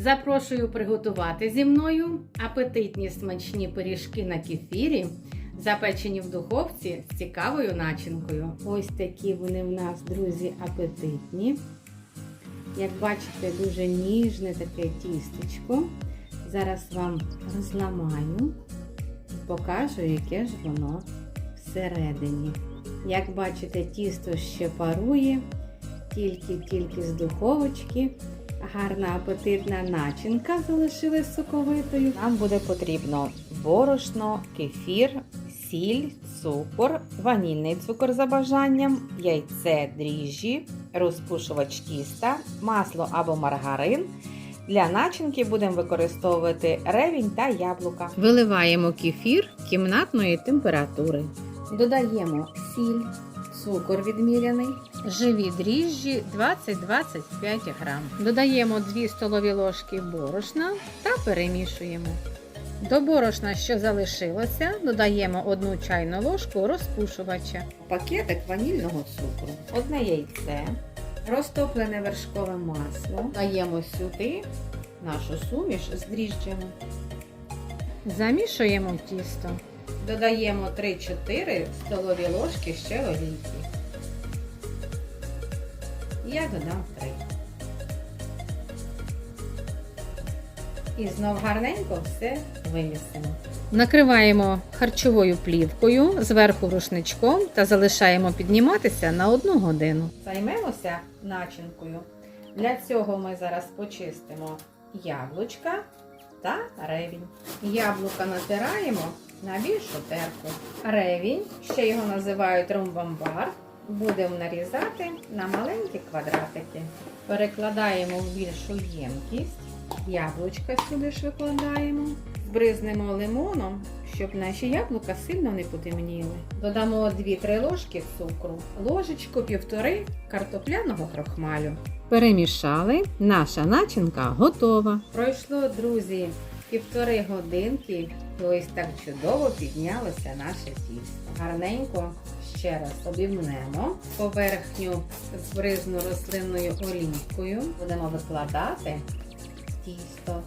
Запрошую приготувати зі мною апетитні смачні пиріжки на кефірі, запечені в духовці з цікавою начинкою. Ось такі вони в нас, друзі, апетитні. Як бачите, дуже ніжне таке тістечко. Зараз вам розламаю і покажу, яке ж воно всередині. Як бачите, тісто ще парує, тільки-тільки з духовочки. Гарна апетитна начинка залишилась соковитою. Нам буде потрібно борошно, кефір, сіль, цукор, ванільний цукор за бажанням, яйце, дріжджі, розпушувач тіста, масло або маргарин. Для начинки будемо використовувати ревінь та яблука. Виливаємо кефір кімнатної температури. Додаємо сіль, цукор відміряний, живі дріжджі 20-25 грам. Додаємо 2 столові ложки борошна та перемішуємо. До борошна, що залишилося, додаємо 1 чайну ложку розпушувача, пакетик ванільного цукру, одне яйце, розтоплене вершкове масло. Даємо сюди нашу суміш з дріжджами. Замішуємо тісто. Додаємо 3-4 столові ложки ще олійки. Я додам 3. І знов гарненько все вимісимо. Накриваємо харчовою плівкою зверху рушничком та залишаємо підніматися на 1 годину. Займемося начинкою. Для цього ми зараз почистимо яблучка та ревінь. Яблука натираємо на більшу терку. Ревінь, ще його називають ромбамбар, будемо нарізати на маленькі квадратики. Перекладаємо в більшу ємкість. Яблучка сюди ж викладаємо. Збризнемо лимоном, щоб наші яблука сильно не потемніли. Додамо 2-3 ложки цукру, ложечку півтори картопляного крохмалю. Перемішали, наша начинка готова. Пройшло, друзі, півтори годинки, і ось так чудово піднялося наше тісто. Гарненько ще раз обівнемо. Поверхню збризну рослинною олійкою. Будемо викладати тісто.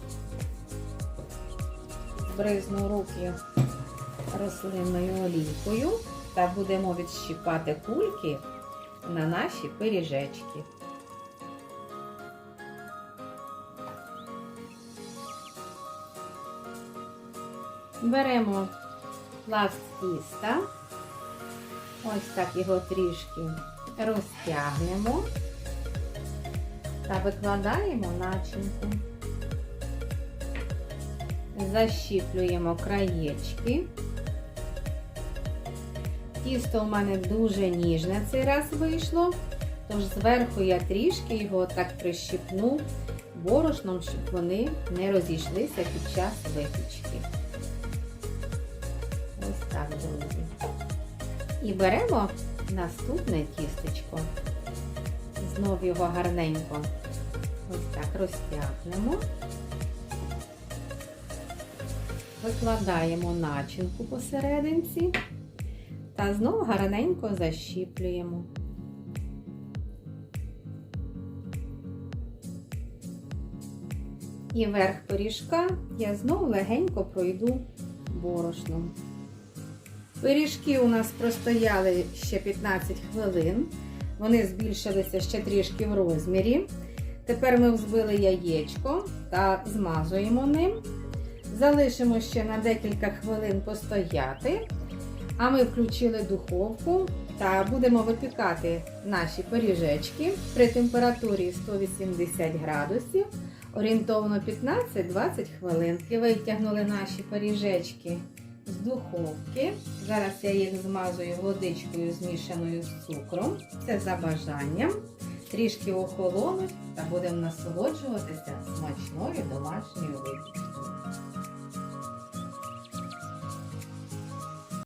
Збризну руки рослинною олійкою та будемо відщіпати кульки на наші пиріжечки. Беремо пласт тіста, ось так його трішки розтягнемо та викладаємо начинку. Защіплюємо краєчки. Тісто у мене дуже ніжне цей раз вийшло, тож зверху я трішки його так прищипну борошном, щоб вони не розійшлися під час випічки. Ось так, друзі. І беремо наступне тістечко. Знов його гарненько ось так розтягнемо. Викладаємо начинку посерединці та знову гарненько защіплюємо. І верх пиріжка я знову легенько пройду борошном. Пиріжки у нас простояли ще 15 хвилин. Вони збільшилися ще трішки в розмірі. Тепер ми взбили яєчко та змазуємо ним. Залишимо ще на декілька хвилин постояти. А ми включили духовку та будемо випікати наші пиріжечки при температурі 180 градусів, орієнтовно 15-20 хвилин. І витягнули наші пиріжечки з духовки. Зараз я їх змазую водичкою змішаною з цукром. Це за бажанням. Трішки охолонуть та будемо насолоджуватися смачною домашньою випічкою.